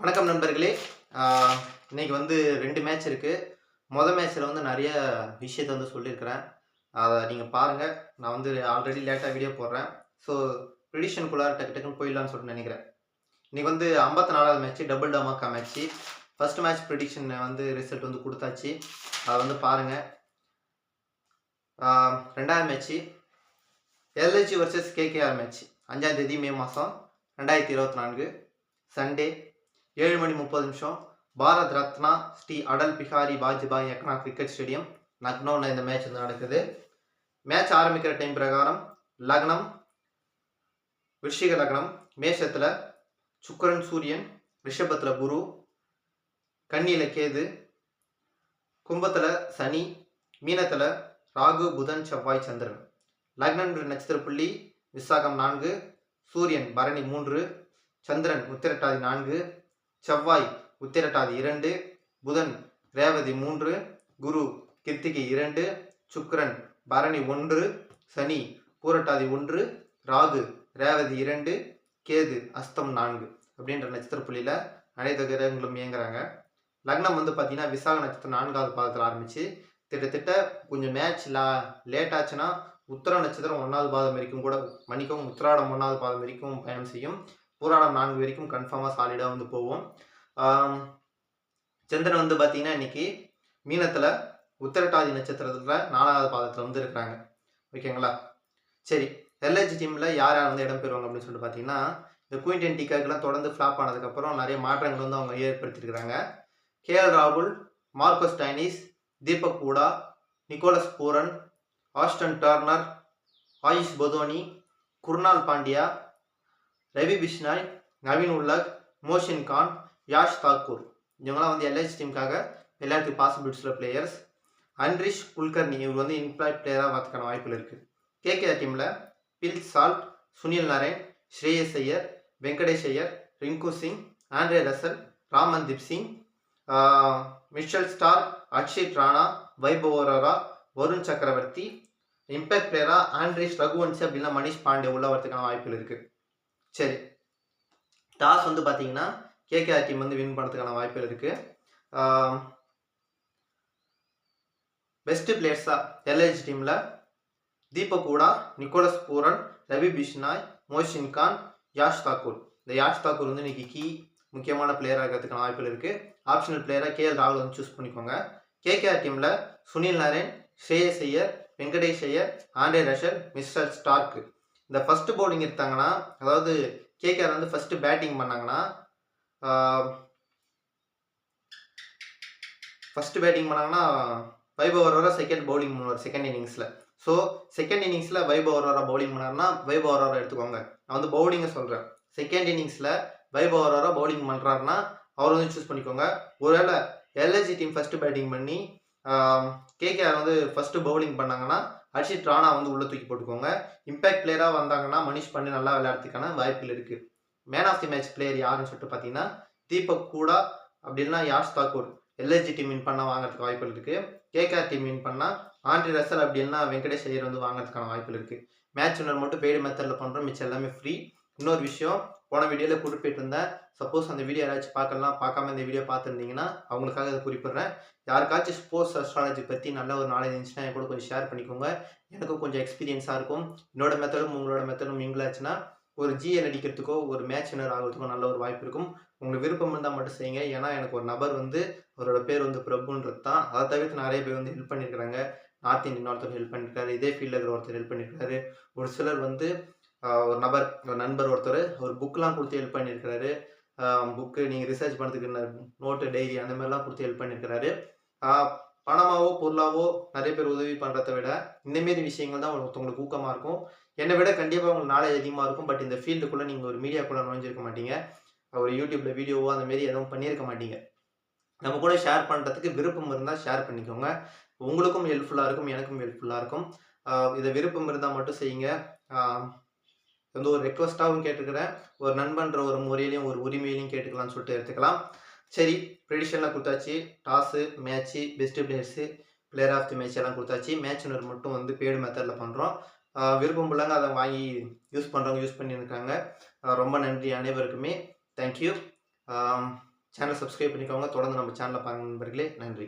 வணக்கம் நண்பர்களே. இன்னைக்கு வந்து ரெண்டு மேட்ச் இருக்குது மொதல் மேட்ச்சில் வந்து நிறைய விஷயத்தை வந்து சொல்லியிருக்கிறேன். அதை நீங்கள் பாருங்கள் நான் வந்து ஆல்ரெடி லேட்டாக வீடியோ போடுறேன். ஸோ ப்ரிடிஷனுக்குள்ளார டக்கு டக்குன்னு போயிடலான்னு சொல்லிட்டு நினைக்கிறேன். இன்றைக்கி வந்து ஐம்பத்தி நாலாவது மேட்ச் டபுள் டமாக்கா மேட்ச்சு ஃபஸ்ட் மேட்ச் ப்ரிடிக்ஷன் வந்து ரிசல்ட் வந்து கொடுத்தாச்சு. அதை வந்து பாருங்கள் ரெண்டாவது match LSG versus KKR match அஞ்சாம் தேதி மே மாதம் ரெண்டாயிரத்தி இருபத்தி நான்கு சண்டே ஏழு மணி முப்பது நிமிஷம். பாரத் ரத்னா ஸ்ரீ அடல் பிஹாரி வாஜ்பாய் எக்னா கிரிக்கெட் ஸ்டேடியம் லக்னோவில் இந்த மேட்ச் வந்து நடக்குது. மேட்ச் ஆரம்பிக்கிற டைம் பிரகாரம் லக்னம் விஷிக லக்னம் மேஷத்தில் சுக்கரன் சூரியன் ரிஷபத்தில் குரு கண்ணியில் கேது கும்பத்தில் சனி மீனத்தில் ராகு புதன் செவ்வாய் சந்திரன். லக்னம் நட்சத்திர புள்ளி விசாகம் நான்கு சூரியன் பரணி மூன்று சந்திரன் உத்திரட்டாதி நான்கு செவ்வாய் உத்திரட்டாதி இரண்டு புதன் ரேவதி மூன்று குரு கிருத்திகை இரண்டு சுக்கரன் பரணி ஒன்று சனி பூரட்டாதி ஒன்று ராகு ரேவதி இரண்டு கேது அஸ்தம் நான்கு அப்படின்ற நட்சத்திர புள்ளியில் அனைத்து கிரகங்களும் இயங்குறாங்க. லக்னம் வந்து பார்த்தீங்கன்னா விசாக நட்சத்திரம் நான்காவது பாதத்தில் ஆரம்பிச்சு கிட்டத்தட்ட கொஞ்சம் மேட்ச் லா லேட் ஆச்சுன்னா உத்தர நட்சத்திரம் ஒன்றாவது பாதம் வரைக்கும் கூட மணிக்கவும் உத்திராடம் ஒன்றாவது பாதம் வரைக்கும் பயணம் செய்யும். பூராடம் நான்கு வரைக்கும் கன்ஃபார்மாக சாலிடாக வந்து போவோம். சந்திரன் வந்து பார்த்தீங்கன்னா இன்னைக்கு மீனத்தில் உத்தரட்டாதி நட்சத்திரத்தில் நாலாவது பாதத்தில் வந்து இருக்கிறாங்க. ஓகேங்களா சரி எல்ஐஜி டீமில் யார் யார் வந்து இடம் பெறுவாங்க அப்படின்னு சொல்லிட்டு பார்த்தீங்கன்னா இந்த குயின்டன் டிக்காக்கெல்லாம் தொடர்ந்து ஃப்ளாப் ஆனதுக்கப்புறம் நிறைய மாற்றங்கள் வந்து அவங்க ஏற்படுத்தியிருக்கிறாங்க. கேஎல் ராகுல் Marcus Stoinis Deepak Hooda Nicholas Pooran Ashton Turner Ayush Badoni Krunal Pandya Ravi Bishnoi Naveen Ulhaq Mohsin Khan Yash Thakur. இவங்களாம் வந்து எல்ஐசி டீமுக்காக எல்லாத்துக்கும் பாசிபிலிட்டிஸில் பிளேயர்ஸ் அன்ரிஷ் குல்கர்னி இவர் வந்து இம்ப்ளாய்ட் பிளேயராக வரதுக்கான வாய்ப்புகள் இருக்குது கேகே டீமில் Phil Salt Sunil Narine Shreyas Iyer Venkatesh Iyer Rinku Singh Andre Russell Ramandeep Singh Mitchell Starc Harshit Rana Vaibhav Arora Varun Chakravarthy impact பிளேயராக ஆண்ட்ரிஷ் ரகுவன்சி அப்படின்னா மணிஷ் பாண்டே உள்ள வரதுக்கான வாய்ப்புகள் இருக்குது சரி. டாஸ் வந்து பார்த்தீங்கன்னா கேகேஆர் டீம் வந்து வின் பண்ணுறதுக்கான வாய்ப்புகள் இருக்குது பெஸ்ட் பிளேயர்ஸாக எல்ஐஜி டீமில் தீபக் கூடா நிக்கோலஸ் பூரன் ரவி பிஷ்னாய் மோஷின் கான் யாஷ் தாக்கூர். இந்த யாஷ் தாக்கூர் வந்து இன்னைக்கு கீ முக்கியமான பிளேயராக இருக்கிறதுக்கான வாய்ப்புகள் இருக்குது ஆப்ஷனல் பிளேயராக கேஎல் ராகுல் வந்து சூஸ் பண்ணிக்கோங்க. கேகேஆர் டீமில் சுனில் நரேன் ஸ்ரேயஸ் Iyer Venkatesh Iyer Andre Russell mister Stark இந்த ஃபஸ்ட்டு பவுலிங் எடுத்தாங்கன்னா அதாவது கேகேஆர் வந்து ஃபஸ்ட்டு பேட்டிங் பண்ணாங்கன்னா ஃபஸ்ட்டு பேட்டிங் பண்ணாங்கன்னா வைபவ் அரோரா செகண்ட் பவுலிங் பண்ணுவார் செகண்ட் இன்னிங்ஸில் ஸோ செகண்ட் இன்னிங்ஸில் வைபவ் அரோரா பவுலிங் பண்ணாருன்னா வைபவ் அரோரா எடுத்துக்கோங்க. நான் வந்து பவுலிங்கை சொல்கிறேன் செகண்ட் இன்னிங்ஸில் வைபவ் அரோரா பவுலிங் பண்ணுறாருன்னா அவர் வந்து சூஸ் பண்ணிக்கோங்க. ஒருவேளை எல்ஐசி டீம் ஃபஸ்ட்டு பேட்டிங் பண்ணி கேகேஆர் வந்து ஃபஸ்ட்டு பவுலிங் பண்ணாங்கன்னா ஹர்ஷித் ராணா வந்து உள்ள தூக்கி போட்டுக்கோங்க. இம்பாக்ட் பிளேயராக வந்தாங்கன்னா மனிஷ் பண்ணி நல்லா விளையாடுறதுக்கான வாய்ப்புகள் இருக்குது man of the match player யாருன்னு சொல்லிட்டு பார்த்தீங்கன்னா தீபக் கூடா அப்படின்னா Yash Thakur. LSG team win பண்ண வாங்குறதுக்கு வாய்ப்புகள் இருக்குது கேகேஆர் டீம் வின் பண்ணால் ஆண்ட்ரி ரசல் அப்படின்னா வெங்கடேஷ் ஐயர் வந்து வாங்குறதுக்கான வாய்ப்புகள் இருக்குது மேட்ச் ஒன்னர் மட்டும் பெய்டு மெத்தடில் பண்ணுறோம் மிச்சம் எல்லாமே ஃப்ரீ இன்னொரு விஷயம் போன வீடியோவில் குறிப்பிட்டு இருந்தேன் சப்போஸ் அந்த வீடியோ யாராச்சும் பார்க்கலாம் பார்க்காம இந்த வீடியோ பார்த்துருந்தீங்கன்னா அவங்களுக்காக அதை குறிப்பிட்றேன். யாருக்காச்சும் ஸ்போர்ட்ஸ் அஸ்ட்ராலஜி பற்றி நல்ல ஒரு நாலேஜ் இருந்துச்சுன்னா என் கூட கொஞ்சம் ஷேர் பண்ணிக்கோங்க. எனக்கும் கொஞ்சம் எக்ஸ்பீரியன்ஸாக இருக்கும். என்னோட மெத்தடும் உங்களோட மெத்தடும் மிங்கிளாச்சுன்னா ஒரு ஜிஎல் அடிக்கிறதுக்கோ ஒரு மேட்ச் வினர் ஆகிறதுக்கோ நல்ல ஒரு வாய்ப்பு இருக்கும். உங்களுக்கு விருப்பம் இருந்தால் மட்டும் செய்யுங்க. ஏன்னா எனக்கு ஒரு நபர் வந்து அவரோட பேர் வந்து பிரபுன்றது தான். அதை தவிர்த்து நிறைய பேர் வந்து ஹெல்ப் பண்ணியிருக்கிறாங்க நார்த் இந்தியன் ஒருத்தர் ஹெல்ப் பண்ணியிருக்காரு இதே ஃபீல்டில் இருக்கிற ஒருத்தர் ஹெல்ப் பண்ணியிருக்காரு ஒரு சிலர் வந்து ஒரு நபர் ஒரு நண்பர் ஒருத்தர் ஒரு புக்கெலாம் கொடுத்து ஹெல்ப் பண்ணியிருக்கிறாரு. புக்கு நீங்கள் ரிசர்ச் பண்ணுறதுக்கு நோட்டு டைரி அந்த மாதிரிலாம் கொடுத்து ஹெல்ப் பண்ணியிருக்கிறாரு. பணமாகவோ பணமாவோ பொருளாவோ நிறைய பேர் உதவி பண்ணுறத விட இந்தமாரி விஷயங்கள் தான் ஒருத்தவங்களுக்கு ஊக்கமாக இருக்கும். என்னை விட கண்டிப்பாக உங்களுக்கு நாலேஜ் அதிகமாக இருக்கும். பட் இந்த ஃபீல்டுக்குள்ளே நீங்கள் ஒரு மீடியாக்குள்ளே நுழைஞ்சிருக்க மாட்டீங்க. ஒரு யூடியூப்பில் வீடியோவோ அந்தமாரி எதுவும் பண்ணியிருக்க மாட்டீங்க. நம்ம கூட ஷேர் பண்ணுறதுக்கு விருப்பம் இருந்தால் ஷேர் பண்ணிக்கோங்க. உங்களுக்கும் ஹெல்ப்ஃபுல்லாக இருக்கும் எனக்கும் ஹெல்ப்ஃபுல்லாக இருக்கும். இதை விருப்பம் இருந்தால் மட்டும் செய்யுங்க. வந்து ஒரு ரெக்வஸ்ட்டாகவும் கேட்டுக்கிறேன். ஒரு நண்பன்ற ஒரு முறையிலையும் ஒரு உரிமையிலையும் கேட்டுக்கலாம்னு சொல்லிட்டு எடுத்துக்கலாம். சரி ப்ரெடிஷன்லாம் கொடுத்தாச்சு. Toss match best players player of the match எல்லாம் கொடுத்தாச்சு. மேட்ச் வினர் மட்டும் வந்து பேடு மெத்தடில் பண்ணுறோம் விருப்பம் பிள்ளைங்க அதை வாங்கி யூஸ் பண்ணுறவங்க யூஸ் பண்ணியிருக்காங்க. ரொம்ப நன்றி அனைவருக்குமே. தேங்க்யூ சேனலை சப்ஸ்கிரைப் பண்ணிக்கோங்க. தொடர்ந்து நம்ம சேனலை பாருங்க நண்பர்களே நன்றி.